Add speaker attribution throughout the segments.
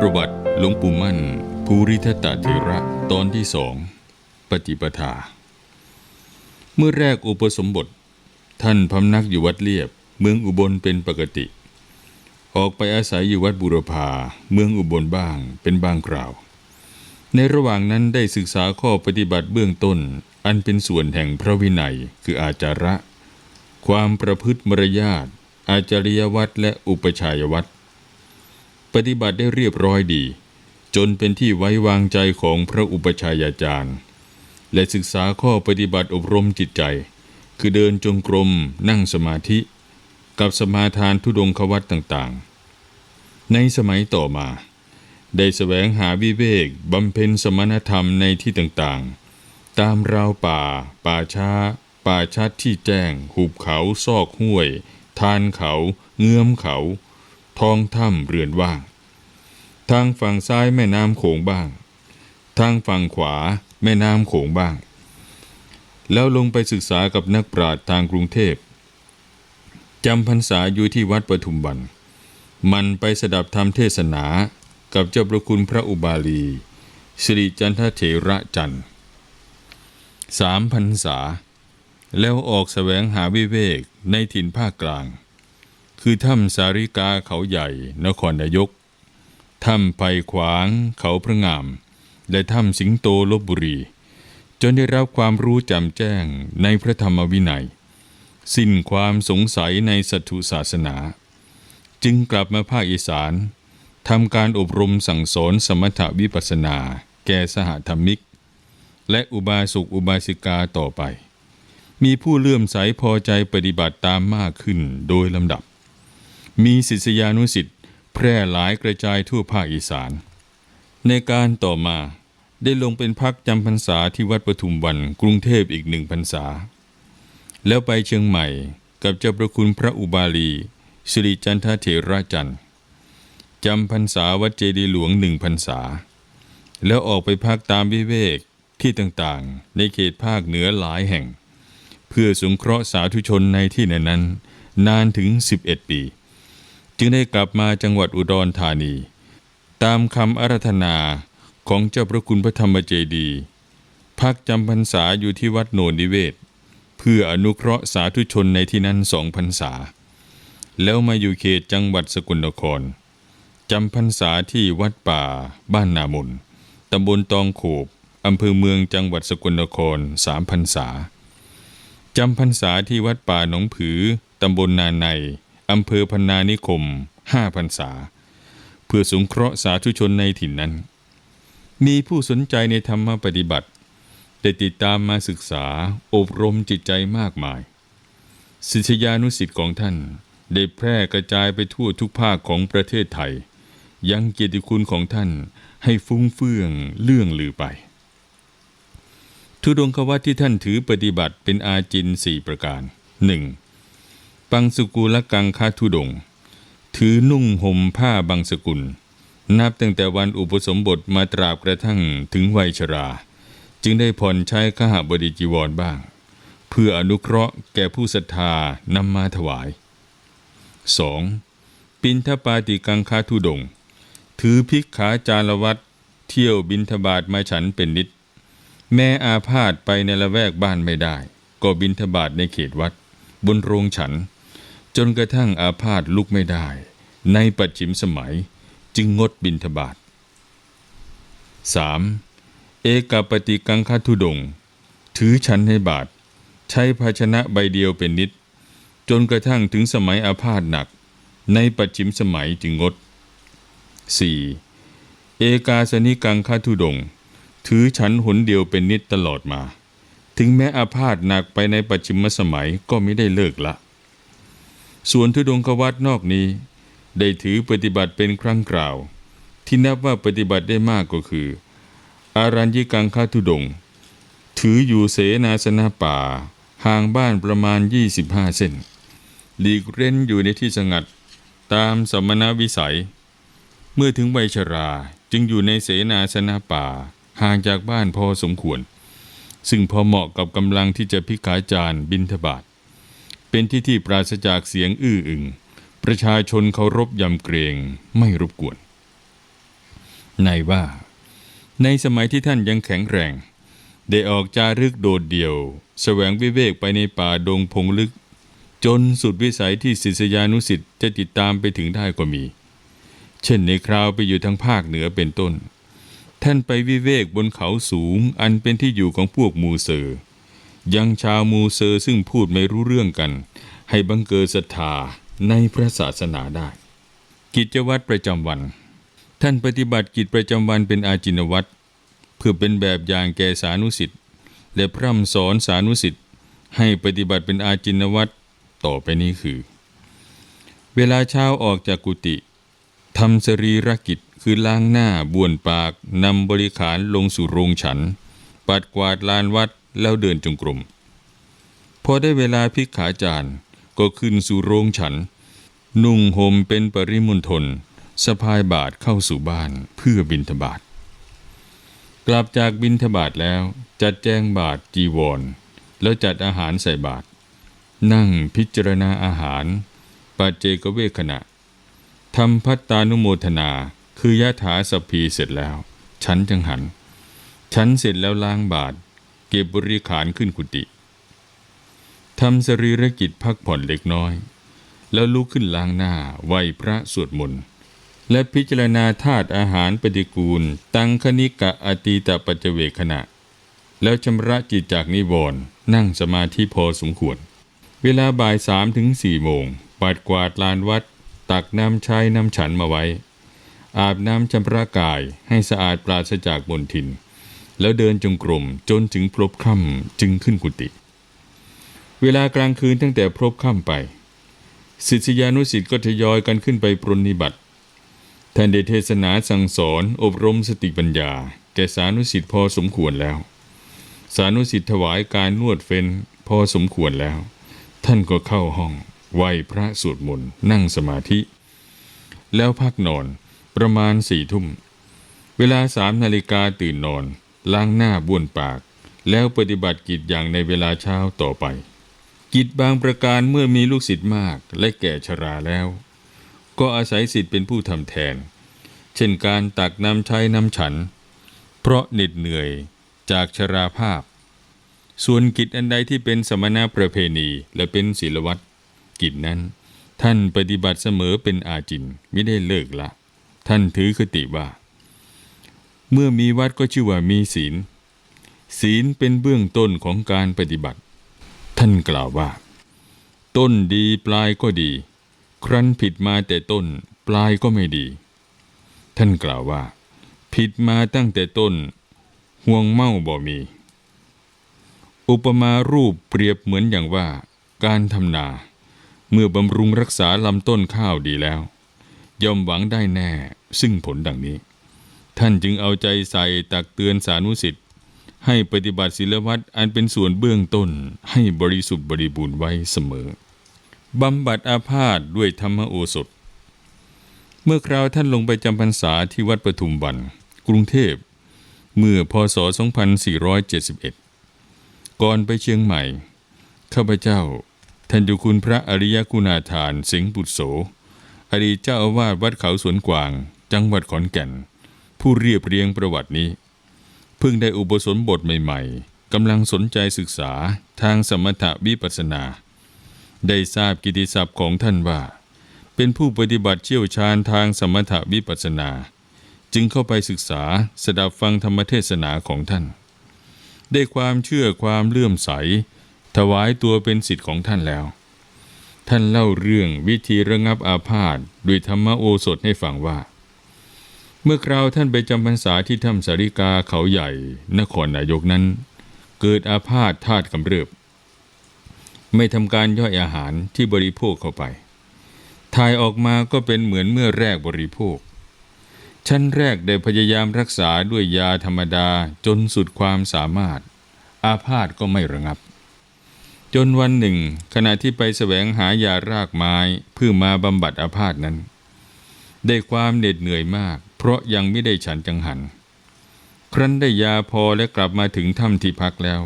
Speaker 1: ประวัติหลวงปู่มั่น ภูริทัตตเถระตอนที่สอง ปฏิปทา เมื่อแรกอุปสมบท ท่านพำนักอยู่วัดเลียบ เมืองอุบลเป็นปกติ ออกไปอาศัยอยู่วัดบุรพาเมืองอุบลบ้างเป็นบางคราว ในระหว่างนั้นได้ศึกษาข้อปฏิบัติเบื้องต้น อันเป็นส่วนแห่งพระวินัยคืออาจาระ ความประพฤติมารยาทอาจาริยวัตรและอุปชัยวัตร ปฏิบัติได้เรียบร้อยดี จนเป็นที่ไว้วางใจของพระอุปชัยอาจารย์ และศึกษาข้อปฏิบัติอบรมจิตใจ คือเดินจงกรมนั่งสมาธิ กับสมาทานทุดงควัตต่างๆ ในสมัยต่อมา ได้แสวงหาวิเวกบำเพ็ญสมณธรรมในที่ต่างๆ ตามราวป่า ป่าช้า ป่าชัดที่แจ้ง หุบเขาซอกห้วย ทานเขา เงื้อมเขา ท้องถ้ำเรือนว่าง ทางฝั่งซ้ายแม่น้ำโขงบ้าง ทางฝั่งขวาแม่น้ำโขงบ้าง แล้วลงไปศึกษากับนักปราชญ์ทางกรุงเทพจำพรรษาอยู่ที่วัดปทุมวัน มันไปสดับธรรมเทศนากับเจ้าประคุณพระอุบาลีสิริจันทเถระจันทร์สามพรรษา แล้วออกแสวงหาวิเวกในถิ่นภาคกลาง คือถ้ำสาริกาเขาใหญ่ นครนายก ถ้ำไผ่ขวางเขาพระงาม และถ้ำสิงโตลบบุรี จนได้รับความรู้จำแจ้งในพระธรรมวินัย สิ้นความสงสัยในสัตถุศาสนา จึงกลับมาภาคอีสานทำการอบรมสั่งสอนสมถวิปัสสนา แก่สหธรรมิก และอุบาสกอุบาสิกาต่อไป มีผู้เลื่อมใสพอใจปฏิบัติตามมากขึ้นโดยลำดับ มีศิษยานุสิทธิ์แพร่หลายกระจายทั่วภาคอีสาน ในการต่อมาได้ลงเป็นพักจำพรรษาที่วัดปทุมวันกรุงเทพอีกหนึ่งพรรษา แล้วไปเชียงใหม่กับเจ้าประคุณพระอุบาลีสิริจันทเถระจันทร์จำพรรษาวัดเจดีหลวงหนึ่งพรรษา แล้วออกไปพักตามวิเวกที่ต่างๆ ในเขตภาคเหนือหลายแห่ง เพื่อสงเคราะห์สาธุชนในที่นั้นๆนานถึง 11 ปี จึงได้กลับมาจังหวัดอุดรธานี ตามคำอารัธนาของเจ้าพระคุณพระธรรมเจดี พักจำพรรษาอยู่ที่วัดโนนิเวศ เพื่ออนุเคราะห์สาธุชนในที่นั้นสองพรรษา แล้วมาอยู่เขตจังหวัดสกลนครจำพรรษาที่วัดป่า บ้านนามนตำบลตองโขบอำเภอเมืองจังหวัดสกลนครสามพรรษาจำพรรษาที่วัดป่าหนองผือตำบลนาใน อำเภอพนานิคมห้าพรรษา เพื่อสงเคราะห์สาธุชนในถิ่นนั้น มีผู้สนใจในธรรมปฏิบัติ ได้ติดตามมาศึกษาอบรมจิตใจมากมาย ศิษยานุสิ์ของท่านได้แพร่กระจายไปทั่วทุกภาคของประเทศไทย ยังเกียรติคุณของท่านให้ฟุ้งเฟื่องเลื่องลือไป ทุดงควัตที่ท่านถือปฏิบัติเป็นอาจินสี่ประการหนึ่ง ปังสกุลกังคาทุดง ถือนุ่งห่มผ้าบางสกุล นับตั้งแต่วันอุปสมบทมาตราบกระทั่งถึงวัยชรา จึงได้ผ่อนใช้ขหบดีจีวรบ้าง เพื่ออนุเคราะห์แก่ผู้ศรัทธานำมาถวาย 2. ปินทปาติกังคาทุดง ถือพิกขาจารวัตเที่ยวบินทบาทมาฉันเป็นนิด แม้อาพาธไปในละแวกบ้านไม่ได้ ก็บินทบาทในเขตวัด บนโรงฉัน จนกระทั่งอาพาธลุกไม่ได้ ในปัจฉิมสมัยจึงงดบินทบาท 3. เอกปฏิกังคทุดง ถือฉันให้บาท ใช้ภาชนะใบเดียวเป็นนิด จนกระทั่งถึงสมัยอาพาธหนัก ในปัจฉิมสมัยจึงงด 4. เอกาสนิกังคทุดง ถือฉันหนเดียวเป็นนิดตลอดมา ถึงแม้อาพาธหนักไปในปัจฉิมสมัยก็ไม่ได้เลิกละ ส่วนทุดงควัตนอกนี้ ได้ถือปฏิบัติเป็นครั้งกล่าว ที่นับว่าปฏิบัติได้มากก็คือ อารัญญิกังคทุดง ถืออยู่เสนาสนะป่า ห่างบ้านประมาณ 25 เส้น หลีกเร้นอยู่ในที่สงัดตามสมณวิสัย เมื่อถึงวัยชราจึงอยู่ในเสนาสนะป่า ห่างจากบ้านพอสมควร ซึ่งพอเหมาะกับกำลังที่จะพิกาจารบินทบาท เป็นที่ที่ปราศจากเสียงอื้ออึง ประชาชนเคารพยำเกรงไม่รบกวนในว่า ในสมัยที่ท่านยังแข็งแรง ได้ออกจารึกโดดเดี่ยวแสวงวิเวกไปในป่าดงพงลึก จนสุดวิสัยที่ศิษยานุสิษย์จะติดตามไปถึงได้ก็มี เช่นในคราวไปอยู่ทางภาคเหนือเป็นต้น ท่านไปวิเวกบนเขาสูงอันเป็นที่อยู่ของพวกมูเซอร์ ยังชาวมูเซอร์ซึ่งพูดไม่รู้เรื่องกัน ให้บังเกิดศรัทธาในพระศาสนาได้ กิจวัตรประจำวัน ท่านปฏิบัติกิจประจำวันเป็นอาจินวัตรเพื่อเป็นแบบอย่างแก่สานุสิทธิ์และพร่ำสอนสานุสิทธิ์ให้ปฏิบัติเป็นอาจินวัตรต่อไปนี้คือ เวลาเช้าออกจากกุฏิทำสรีรกิจคือล้างหน้าบ้วนปากนำบริขารลงสู่โรงฉัน ปัดกวาดลานวัด แล้วเดินจงกรมพอได้เวลาพิกขาจารย์ก็ขึ้นสู่โรงฉัน นุ่งห่มเป็นปริมณฑลสะพายบาทเข้าสู่บ้านเพื่อบิณฑบาตกลับจากบิณฑบาตแล้วจัดแจงบาทจีวร แล้วจัดอาหารใส่บาตรนั่งพิจารณาอาหารปัจเจกเวขณะทำพัตตานุโมทนาคือยะถาสพีเสร็จแล้ว ฉันจังหัน ฉันเสร็จแล้วล้างบาท ก็บบริขารขึ้นกุฏิทำสรีรกิจพักผ่อนเล็กน้อย แล้วลุกขึ้นล้างหน้าไหวพระสวดมนต์และพิจารณาธาตุอาหารปฏิกูล ตังคณิกะอตีตปัจเวขณะ แล้วชำระจิตจากนิวรณ์นั่งสมาธิพอสมควร เวลาบ่ายสามถึงสี่โมงปัดกวาดลานวัด ตักน้ำใช้น้ำฉันมาไว้ อาบน้ำชำระกายให้สะอาดปราศจากมลทิน แล้วเดินจงกรมจนถึงพลบค่ำจึงขึ้นกุฏิเวลากลางคืนตั้งแต่พลบค่ำไปศิษยานุศิษย์ก็ทยอยกันขึ้นไปปรนนิบัติท่านได้เทศนาสั่งสอนอบรมสติปัญญา แก่สานุสิทธิ์พอสมควรแล้ว สานุสิทธิ์ถวายการนวดเฟ้นพอสมควรแล้ว ท่านก็เข้าห้องไหวพระสวดมนต์นั่งสมาธิ แล้วพักนอนประมาณสี่ทุ่ม เวลาสามนาฬิกาตื่นนอน ล้างหน้าบ้วนปาก แล้วปฏิบัติกิจอย่างในเวลาเช้าต่อไป กิจบางประการเมื่อมีลูกศิษย์มากและแก่ชราแล้ว ก็อาศัยสิทธิ์เป็นผู้ทำแทน เช่นการตักน้ำใช้น้ำฉัน เพราะเหน็ดเหนื่อยจากชราภาพ ส่วนกิจอันใดที่เป็นสมณประเพณีและเป็นศีลวัตรกิจนั้น ท่านปฏิบัติเสมอเป็นอาจินไม่ได้เลิกละ ท่านถือคติว่า เมื่อมีวัดก็ชื่อว่ามีศีล ศีลเป็นเบื้องต้นของการปฏิบัติ ท่านกล่าวว่า ต้นดีปลายก็ดี ครั้นผิดมาแต่ต้นปลายก็ไม่ดี ท่านกล่าวว่า ผิดมาตั้งแต่ต้น ห่วงเมาบ่มี อุปมารูปเปรียบเหมือนอย่างว่า การทำนา เมื่อบำรุงรักษาลำต้นข้าวดีแล้ว ย่อมหวังได้แน่ซึ่งผลดังนี้ ท่านจึงเอาใจใส่ตักเตือนสานุสิทธิ์ให้ปฏิบัติศีลวัตรอันเป็นส่วนเบื้องต้นให้บริสุทธิ์บริบูรณ์ไว้เสมอบำบัดอาพาธด้วยธรรมโอสถ เมื่อคราวท่านลงไปจำพรรษาที่วัดปทุมวัน กรุงเทพ เมื่อพศ 2471 ก่อนไปเชียงใหม่ ข้าพเจ้า ท่านเจุคุณพระอริยคุณาธานสิงห์บุตรโส อดีตเจ้าอาวาสวัดเขาสวนกวาง จังหวัดขอนแก่น ผู้เรียบเรียงประวัตินี้ เพิ่งได้อุปสมบทใหม่ๆกำลังสนใจศึกษาทางสมถะวิปัสนา ได้ทราบกิติศัพท์ของท่านว่า เป็นผู้ปฏิบัติเชี่ยวชาญทางสมถะวิปัสสนา จึงเข้าไปศึกษาสดับฟังธรรมเทศนาของท่าน ได้ความเชื่อความเลื่อมใส ถวายตัวเป็นสิทธิ์ของท่านแล้วท่านเล่าเรื่องวิธีระงับอาพาธด้วยธรรมโอสถให้ฟังว่า เมื่อคราวท่านไปจำพรรษาที่ถ้ำสาริกาเขาใหญ่ นครนายกนั้น เกิดอาพาธธาตุกำเริบ ไม่ทำการย่อยอาหารที่บริโภคเข้าไปถ่ายออกมาก็เป็นเหมือนเมื่อแรกบริโภค ชั้นแรกได้พยายามรักษาด้วยยาธรรมดาจนสุดความสามารถ อาพาธก็ไม่ระงับ จนวันหนึ่ง ขณะที่ไปแสวงหายารากไม้เพื่อมาบำบัดอาพาธนั้น ได้ความเหน็ดเหนื่อยมาก ราะยังไม่ได้ฉันจังหัน ครั้นได้ยาพอและกลับมาถึงถ้ำที่พักแล้ว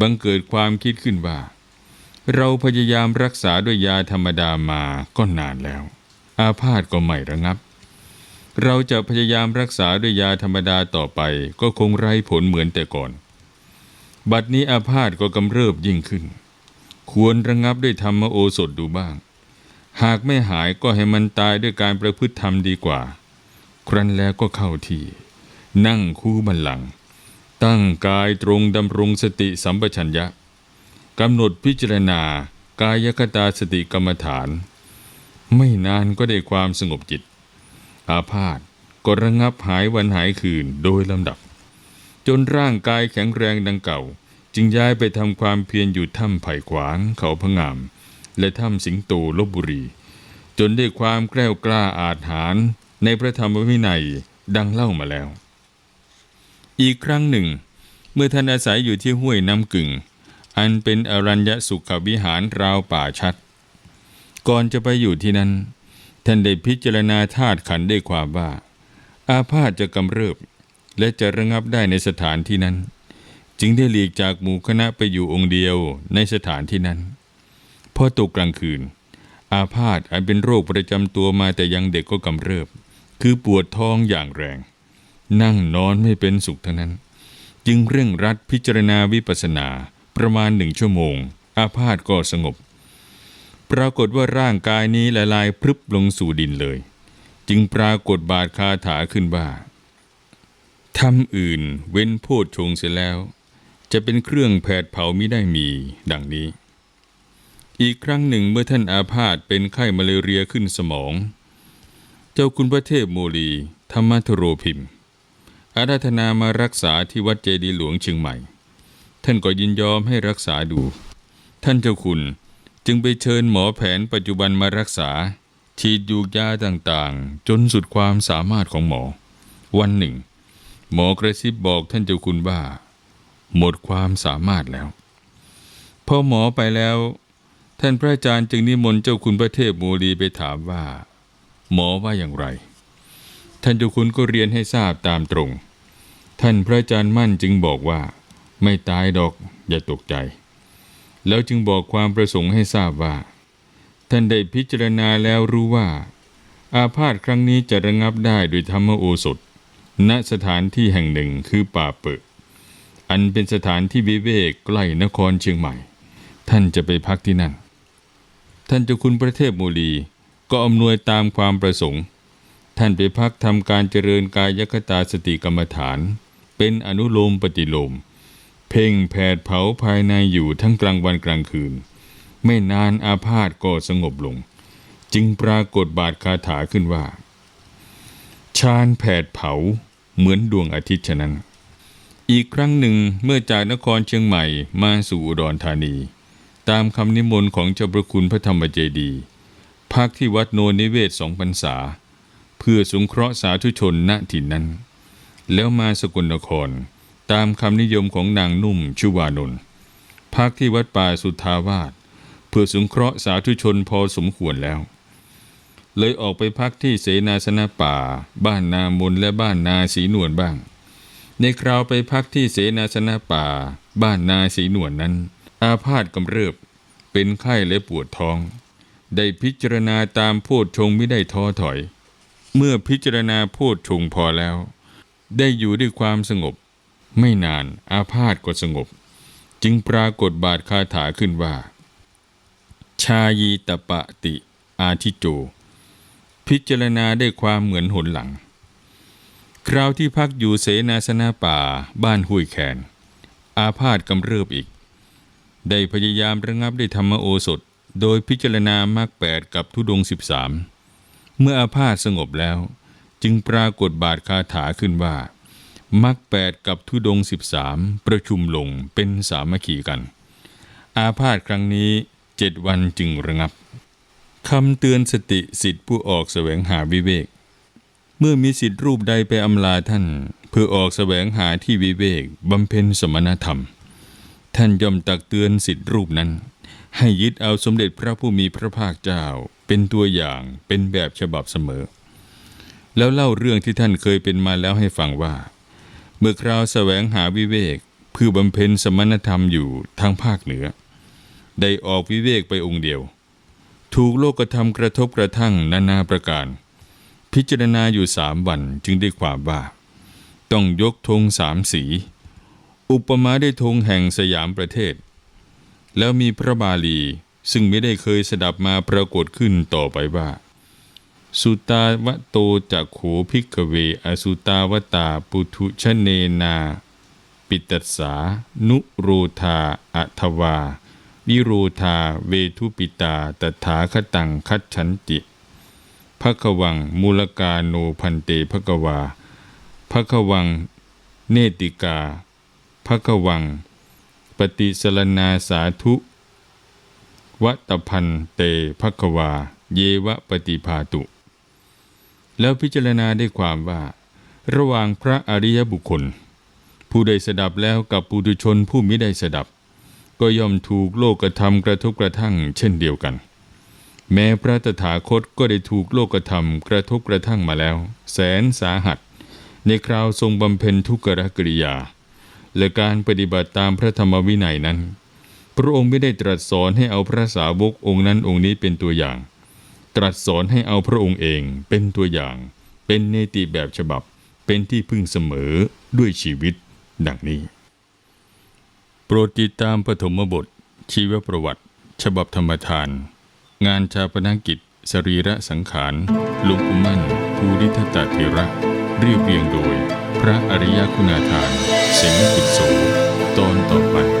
Speaker 1: บังเกิดความคิดขึ้นว่า เราพยายามรักษาด้วยยาธรรมดามาก็นานแล้ว อาพาธก็ไม่ระงับ เราจะพยายามรักษาด้วยยาธรรมดาต่อไปก็คงไร้ผลเหมือนแต่ก่อน บัดนี้อาพาธก็กำเริบยิ่งขึ้น ควรระงับด้วยธรรมโอสถดูบ้างหากไม่หายก็ให้มันตายด้วยการประพฤติธรรมดีกว่า ครั้นแล้วก็เข้าที่ นั่งคู่บัลลัง ตั้งกายตรงดำรงสติสัมปชัญญะกำหนดพิจารณากายคตาสติกรรมฐาน ไม่นานก็ได้ความสงบจิต อาพาธก็ระงับหายวันหายคืนโดยลำดับ จนร่างกายแข็งแรงดังเก่า จึงย้ายไปทำความเพียรอยู่ถ้ำไผ่ขวางเขาพะงาม และถ้ำสิงโตลบบุรี จนได้ความแกล้วกล้าอาจหาร ในพระธรรมวินัยดังเล่ามาแล้ว อีกครั้งหนึ่ง เมื่อท่านอาศัยอยู่ที่ห้วยน้ำกึ่ง อันเป็นอรัญญสุขวิหารราวป่าชัด ก่อนจะไปอยู่ที่นั้น ท่านได้พิจารณาธาตุขันได้ความว่า อาพาธจะกำเริบ และจะระงับได้ในสถานที่นั้น จึงได้หลีกจากหมู่คณะไปอยู่องค์เดียวในสถานที่นั้นพอตกกลางคืน อาพาธอันเป็นโรคประจำตัวมาแต่ยังเด็กก็กำเริบ คือปวดท้องอย่างแรง นั่งนอนไม่เป็นสุขทั้งนั้น จึงเร่งรัดพิจารณาวิปัสสนาประมาณหนึ่งชั่วโมง อาพาธก็สงบ ปรากฏว่าร่างกายนี้ละลายพรึบลงสู่ดินเลย จึงปรากฏบาดคาถาขึ้นว่าทำอื่นเว้นโพชฌงเสียแล้ว จะเป็นเครื่องแผดเผามิได้มี ดังนี้ อีกครั้งหนึ่งเมื่อท่านอาพาธเป็นไข้มาเลเรียขึ้นสมอง เจ้าคุณพระเทพโมลี ธรรมทโรพิมพ์ อาราธนามารักษาที่วัดเจดีหลวงเชียงใหม่ ท่านก็ยินยอมให้รักษาดู ท่านเจ้าคุณจึงไปเชิญหมอแผนปัจจุบันมารักษา ฉีดยูกยาต่างๆ จนสุดความสามารถของหมอ วันหนึ่ง หมอกระซิบบอกท่านเจ้าคุณว่า หมดความสามารถแล้ว พอหมอไปแล้ว ท่านพระอาจารย์จึงนิมนต์เจ้าคุณพระเทพโมลีไปถามว่า หมอว่าอย่างไร ท่านเจ้าคุณก็เรียนให้ทราบตามตรง ท่านพระอาจารย์มั่นจึงบอกว่า ไม่ตายดอกอย่าตกใจ แล้วจึงบอกความประสงค์ให้ทราบว่า ท่านได้พิจารณาแล้วรู้ว่า อาพาธครั้งนี้จะระงับได้โดยธรรมโอสถ ณสถานที่แห่งหนึ่งคือป่าเปิดอันเป็นสถานที่วิเวกใกล้นครเชียงใหม่ ท่านจะไปพักที่นั่น ท่านเจ้าคุณพระเทพโมลี ก็อำนวยตามความประสงค์ ท่านไปพักทำการเจริญกายคตาสติกรรมฐาน เป็นอนุโลมปฏิโลม เพ่งแผดเผาภายในอยู่ทั้งกลางวันกลางคืน ไม่นานอาพาธก็สงบลง จึงปรากฏบาทคาถาขึ้นว่าชาญแผดเผาเหมือนดวงอาทิตย์ฉะนั้น อีกครั้งหนึ่งเมื่อจากนครเชียงใหม่มาสู่อุดรธานี ตามคำนิมนต์ของเจ้าประคุณพระธรรมเจดีย์ พักที่วัดโนนิเวศสองพรรษา เพื่อสงเคราะห์สาธุชนณถิ่นนั้น แล้วมาสกลนครตามคำนิยมของนางนุ่มชุวานนท์พักที่วัดป่าสุทธาวาสเพื่อสงเคราะห์สาธุชนพอสมควรแล้ว เลยออกไปพักที่เสนาสนะป่า บ้านนามนและบ้านนาสีนวลบ้าง ในคราวไปพักที่เสนาสนะป่า บ้านนาสีนวลนนั้น อาพาธกำเริบเป็นไข้และปวดท้อง ได้พิจารณาตามโพชฌงไม่ได้ท้อถอย เมื่อพิจารณาโพชฌงพอแล้ว ได้อยู่ด้วยความสงบ ไม่นานอาพาธก็สงบ จึงปรากฏบาทคาถาขึ้นว่า ชายีตปะติ อาทิโจ พิจารณาได้ความเหมือนหนหลัง คราวที่พักอยู่เสนาสนะป่าบ้านห้วยแคนอาพาธกำเริบอีก ได้พยายามระงับด้วยธรรมโอสถ โดยพิจารณามรรคแปดกับทุดงสิบสามเมื่ออาพาธสงบแล้ว จึงปรากฏบาทคาถาขึ้นว่ามรรคแปดกับทุดงสิบสามประชุมลงเป็นสามัคคีกัน อาพาธครั้งนี้เจ็ดวันจึงระงับคำเตือนสติสิทธิผู้ออกแสวงหาวิเวก เมื่อมีสิทธิรูปใดไปอำลาท่าน เพื่อออกแสวงหาที่วิเวกบำเพ็ญสมณธรรม ท่านย่อมตักเตือนสิทธิรูปนั้น ให้ยึดเอาสมเด็จพระผู้มีพระภาคเจ้า เป็นตัวอย่างเป็นแบบฉบับเสมอ แล้วเล่าเรื่องที่ท่านเคยเป็นมาแล้วให้ฟังว่า เมื่อคราวแสวงหาวิเวกเพื่อบำเพ็ญสมณธรรมอยู่ทางภาคเหนือ ได้ออกวิเวกไปองค์เดียว ถูกโลกธรรมกระทบกระทั่งนานาประการ พิจารณาอยู่สามวันจึงได้ความว่า ต้องยกธงสามสี อุปมาได้ธงแห่งสยามประเทศ แล้วมีพระบาลี ซึ่งไม่ได้เคยสดับมาปรากฏขึ้นต่อไปว่า สุตาวะโตจักโขพิกเว อสุตาวตาปุถุชเนนา ปิตัสสา นุโรธาอัทวา วิโรธาเวทุปิตาตถาคตังคัจฉันติภควังมูลกาโนพันเตภควาภควัง เนติกาภควัง ฏิสรนาสาธุวัตพันเตภควา เยวะปฏิภาตุ แล้วพิจารณาได้ความว่า ระหว่างพระอริยบุคคล ผู้ได้สดับแล้วกับปุถุชนผู้ไมิได้สดับ ก็ย่อมถูกโลกธรรมกระทบกระทั่งเช่นเดียวกัน แม้พระตถาคตก็ได้ถูกโลกธรรมกระทบกระทั่งมาแล้ว แสนสาหัส ในคราวทรงบำเพ็ญทุกขกริยา และการปฏิบัติตามพระธรรมวินัยนั้น พระองค์ไม่ได้ตรัสสอนให้เอาพระสาวกองค์นั้นองค์นี้เป็นตัวอย่าง ตรัสสอนให้เอาพระองค์เองเป็นตัวอย่าง เป็นเนติแบบฉบับเป็นที่พึ่งเสมอด้วยชีวิต ดังนี้ โปรดติดตามปฐมบท ชีวประวัติ ฉบับธรรมทาน งานชาปนกิจ สรีระสังขารหลวงปู่มั่นภูริทัตเถระเรียบเรียงโดย ระอริยคุณาทาน เสงกุศโสตอนต่อไป